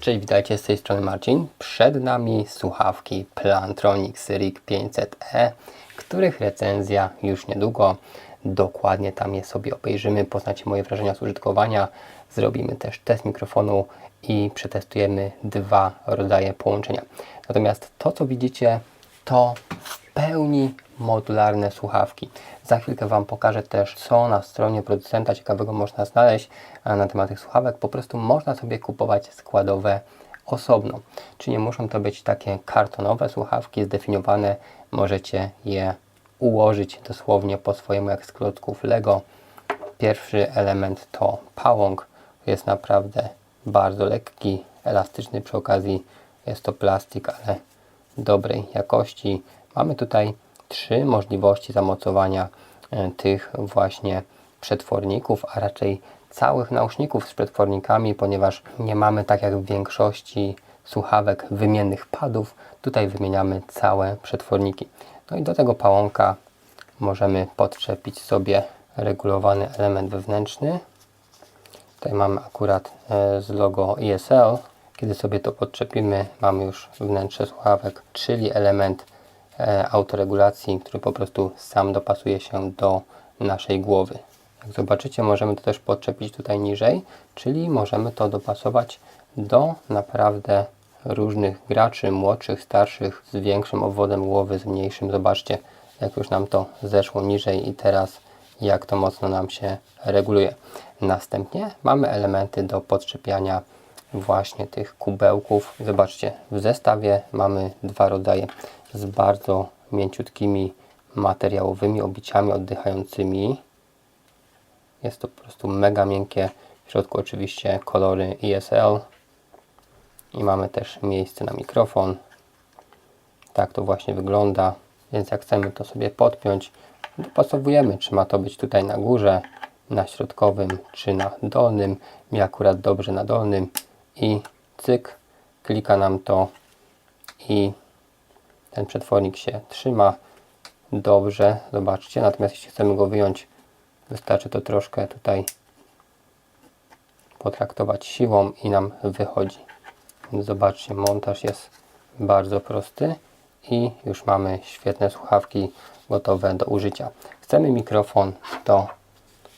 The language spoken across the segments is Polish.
Cześć, witajcie z tej strony Marcin. Przed nami słuchawki Plantronics RIG 500E, których recenzja już niedługo. Dokładnie tam je sobie obejrzymy, poznacie moje wrażenia z użytkowania. Zrobimy też test mikrofonu i przetestujemy dwa rodzaje połączenia. Natomiast to, co widzicie, to pełni modularne słuchawki. Za chwilkę Wam pokażę też, co na stronie producenta ciekawego można znaleźć na temat tych słuchawek. Po prostu można sobie kupować składowe osobno. Czy nie muszą to być takie kartonowe słuchawki zdefiniowane, możecie je ułożyć dosłownie po swojemu jak z klocków Lego. Pierwszy element to pałąk. Jest naprawdę bardzo lekki, elastyczny przy okazji. Jest to plastik, ale dobrej jakości. Mamy tutaj trzy możliwości zamocowania e, tych właśnie przetworników, a raczej całych nauszników z przetwornikami, ponieważ nie mamy tak jak w większości słuchawek wymiennych padów. Tutaj wymieniamy całe przetworniki. No i do tego pałąka możemy podczepić sobie regulowany element wewnętrzny. Tutaj mamy akurat e, z logo ESL. Kiedy sobie to podczepimy, mamy już wnętrze słuchawek, czyli element autoregulacji, który po prostu sam dopasuje się do naszej głowy. Jak zobaczycie, możemy to też podczepić tutaj niżej, czyli możemy to dopasować do naprawdę różnych graczy, młodszych, starszych, z większym obwodem głowy, z mniejszym. Zobaczcie, jak już nam to zeszło niżej i teraz jak to mocno nam się reguluje. Następnie mamy elementy do podczepiania właśnie tych kubełków. Zobaczcie, w zestawie mamy dwa rodzaje z bardzo mięciutkimi materiałowymi obiciami oddychającymi. Jest to po prostu mega miękkie. W środku oczywiście kolory ESL. I mamy też miejsce na mikrofon. Tak to właśnie wygląda. Więc jak chcemy to sobie podpiąć, dopasowujemy, czy ma to być tutaj na górze, na środkowym, czy na dolnym. Mi akurat dobrze na dolnym. I cyk, klika nam to i ten przetwornik się trzyma dobrze. Zobaczcie, natomiast jeśli chcemy go wyjąć, wystarczy to troszkę tutaj potraktować siłą i nam wychodzi. Zobaczcie, montaż jest bardzo prosty i już mamy świetne słuchawki gotowe do użycia. Chcemy mikrofon, to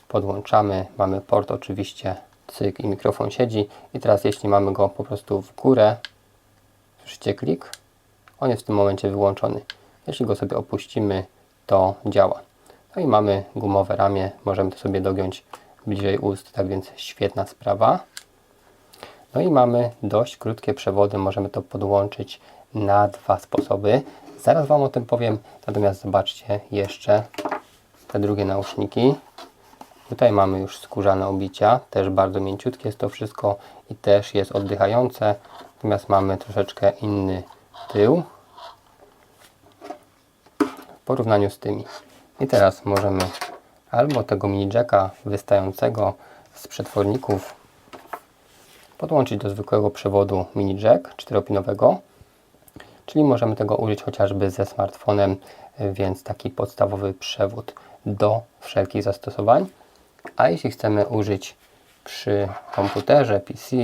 podłączamy. Mamy port oczywiście, cyk i mikrofon siedzi. I teraz jeśli mamy go po prostu w górę, słyszycie klik, on jest w tym momencie wyłączony. Jeśli go sobie opuścimy, to działa. No i mamy gumowe ramię, możemy to sobie dogiąć bliżej ust, tak więc świetna sprawa. No i mamy dość krótkie przewody, możemy to podłączyć na dwa sposoby. Zaraz Wam o tym powiem, natomiast zobaczcie jeszcze te drugie nauszniki. Tutaj mamy już skórzane obicia, też bardzo mięciutkie jest to wszystko i też jest oddychające. Natomiast mamy troszeczkę inny tył w porównaniu z tymi. I teraz możemy albo tego mini jacka wystającego z przetworników podłączyć do zwykłego przewodu mini jack 4-pinowego, czyli możemy tego użyć chociażby ze smartfonem, więc taki podstawowy przewód do wszelkich zastosowań. A jeśli chcemy użyć przy komputerze PC,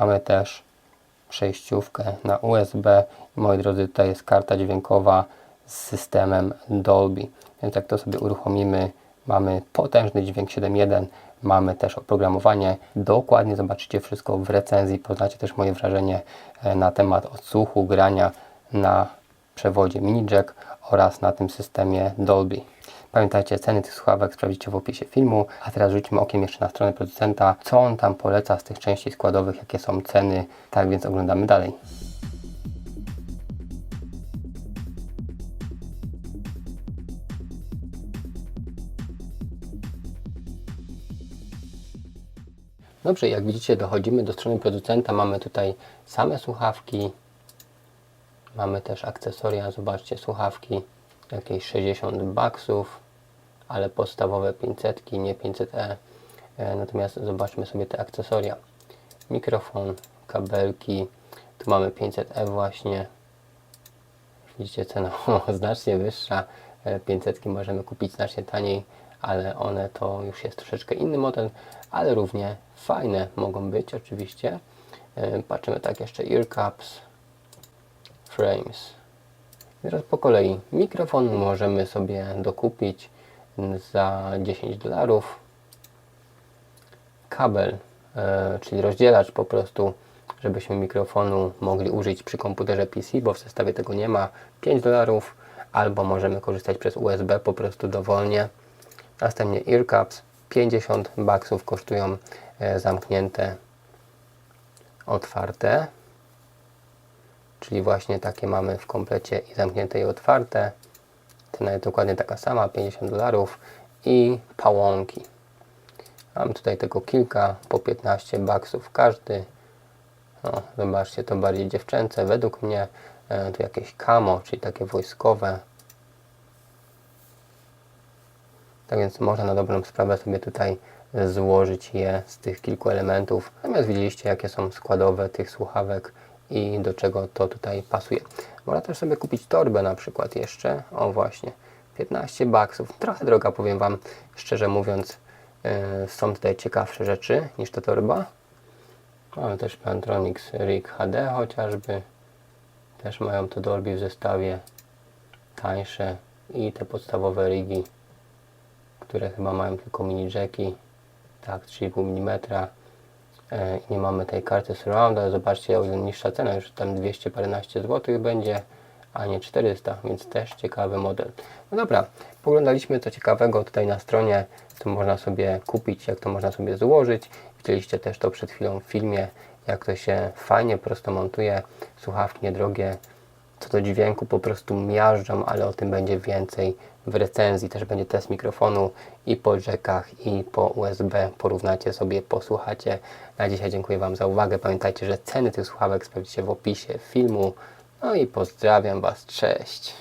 mamy też przejściówkę na USB. Moi drodzy, tutaj jest karta dźwiękowa z systemem Dolby. Więc jak to sobie uruchomimy, mamy potężny dźwięk 7.1, mamy też oprogramowanie. Dokładnie zobaczycie wszystko w recenzji, poznacie też moje wrażenie e, na temat odsłuchu, grania na przewodzie mini jack oraz na tym systemie Dolby. Pamiętajcie, ceny tych słuchawek sprawdzicie w opisie filmu, a teraz rzućmy okiem jeszcze na stronę producenta, co on tam poleca z tych części składowych, jakie są ceny, tak więc oglądamy dalej. Dobrze, jak widzicie dochodzimy do strony producenta, mamy tutaj same słuchawki, mamy też akcesoria, zobaczcie słuchawki, jakieś 60 baksów, ale podstawowe 500, nie 500e. E, natomiast zobaczmy sobie te akcesoria. Mikrofon, kabelki, tu mamy 500e właśnie. Widzicie cena znacznie wyższa. 500 e, możemy kupić znacznie taniej, ale one to już jest troszeczkę inny model, ale równie fajne mogą być oczywiście. E, Patrzymy tak jeszcze earcaps, frames. Teraz po kolei mikrofon możemy sobie dokupić za 10 dolarów. Kabel, e, czyli rozdzielacz po prostu, żebyśmy mikrofonu mogli użyć przy komputerze PC, bo w zestawie tego nie ma, 5 dolarów. Albo możemy korzystać przez USB po prostu dowolnie. Następnie earcaps, 50 baksów kosztują e, zamknięte, otwarte. Czyli właśnie takie mamy w komplecie i zamknięte i otwarte. Cena jest dokładnie taka sama, 50 dolarów. I pałąki. Mam tutaj tego kilka, po 15 baksów każdy. No, zobaczcie, to bardziej dziewczęce według mnie. E, tu jakieś kamo, czyli takie wojskowe. Tak więc można na dobrą sprawę sobie tutaj złożyć je z tych kilku elementów. Natomiast widzieliście, jakie są składowe tych słuchawek i do czego to tutaj pasuje. Można też sobie kupić torbę na przykład jeszcze. O właśnie, 15 baksów. Trochę droga, powiem Wam, szczerze mówiąc. Yy, są tutaj ciekawsze rzeczy niż ta torba. Ale też Plantronics Rig HD chociażby. Też mają to Dolby w zestawie. Tańsze i te podstawowe rigi które chyba mają tylko mini jacki, tak, 3,5 mm i nie mamy tej karty surround, ale zobaczcie o ile niższa cena, już tam 200 paręnaście złotych będzie, a nie 400, więc też ciekawy model. No dobra, poglądaliśmy co ciekawego tutaj na stronie, co można sobie kupić, jak to można sobie złożyć. Widzieliście też to przed chwilą w filmie, jak to się fajnie prosto montuje, słuchawki niedrogie, co do dźwięku po prostu miażdżą, ale o tym będzie więcej w recenzji. Też będzie test mikrofonu i po jackach i po USB. Porównacie sobie, posłuchacie. Na dzisiaj dziękuję Wam za uwagę. Pamiętajcie, że ceny tych słuchawek sprawdzicie w opisie filmu. No i pozdrawiam Was. Cześć.